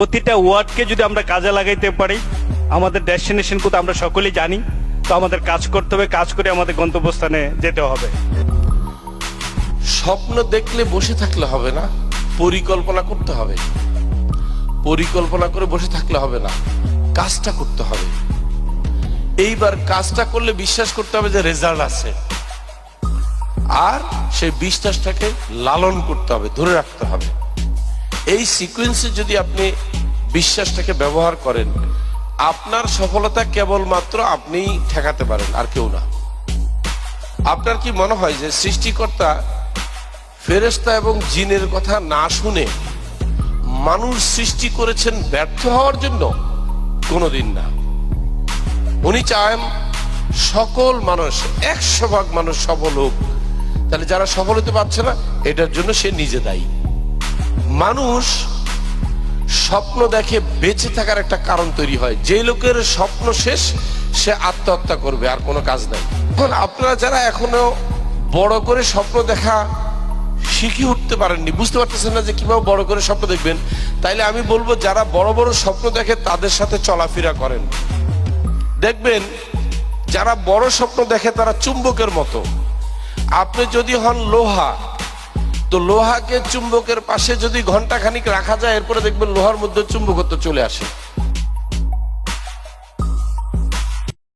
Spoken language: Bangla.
প্রতিটা ওয়ার্ডকে যদি আমরা কাজে লাগাইতে পারি, আমাদের ডেস্টিনেশন কোথা আমরা সকলেই জানি, তো আমাদের কাজ করতে হবে, কাজ করে আমাদের গন্তব্যস্থানে যেতে হবে। স্বপ্ন দেখলে বসে থাকলে হবে না, পরিকল্পনা করতে হবে। পরিকল্পনা করে বসে থাকলে হবে না, কাজটা করতে হবে। এইবার কাজটা করলে বিশ্বাস করতে হবে যে রেজাল্ট আছে। আর সেই বিশ্বাসটাকে লালন করতে হবে, ধরে রাখতে হবে। এই সিকোয়েন্সে যদি আপনি বিশ্বাসটাকে ব্যবহার করেন, আপনার সফলতা কেবলমাত্র আপনিই ঠেকাতে পারেন, আর কেউ না। আপনার কি মনে হয় যে সৃষ্টিকর্তা ফেরেশতা এবং জিনের কথা না শুনে মানুষ সৃষ্টি করেছেন ব্যর্থ হওয়ার জন্য? কোনোদিন না। উনি চান সকল মানুষ, একশো ভাগ মানুষ সফল হোক। তাহলে যারা সফল হতে পারছে না, এটার জন্য সে নিজে দায়ী। মানুষ স্বপ্ন দেখে বেঁচে থাকার একটা কারণ তৈরি হয়। যে লোকের স্বপ্ন শেষ, সে আত্মহত্যা করবে, আর কোনো কাজ নাই। এখন আপনারা যারা এখনও বড় করে স্বপ্ন দেখা শিখে উঠতে পারেননি, বুঝতে পারতেছেন না যে কীভাবে বড় করে স্বপ্ন দেখবেন, তাইলে আমি বলব যারা বড় বড় স্বপ্ন দেখে তাদের সাথে চলাফেরা করেন। দেখবেন, যারা বড় স্বপ্ন দেখে তারা চুম্বকের মতো। আপনি যদি হন লোহা তো লোহাকে চুম্বকের পাশে যদি ঘণ্টা খানিক রাখা যায়, এরপরে দেখবেন লোহার মধ্যে চুম্বকত্ব চলে আসে।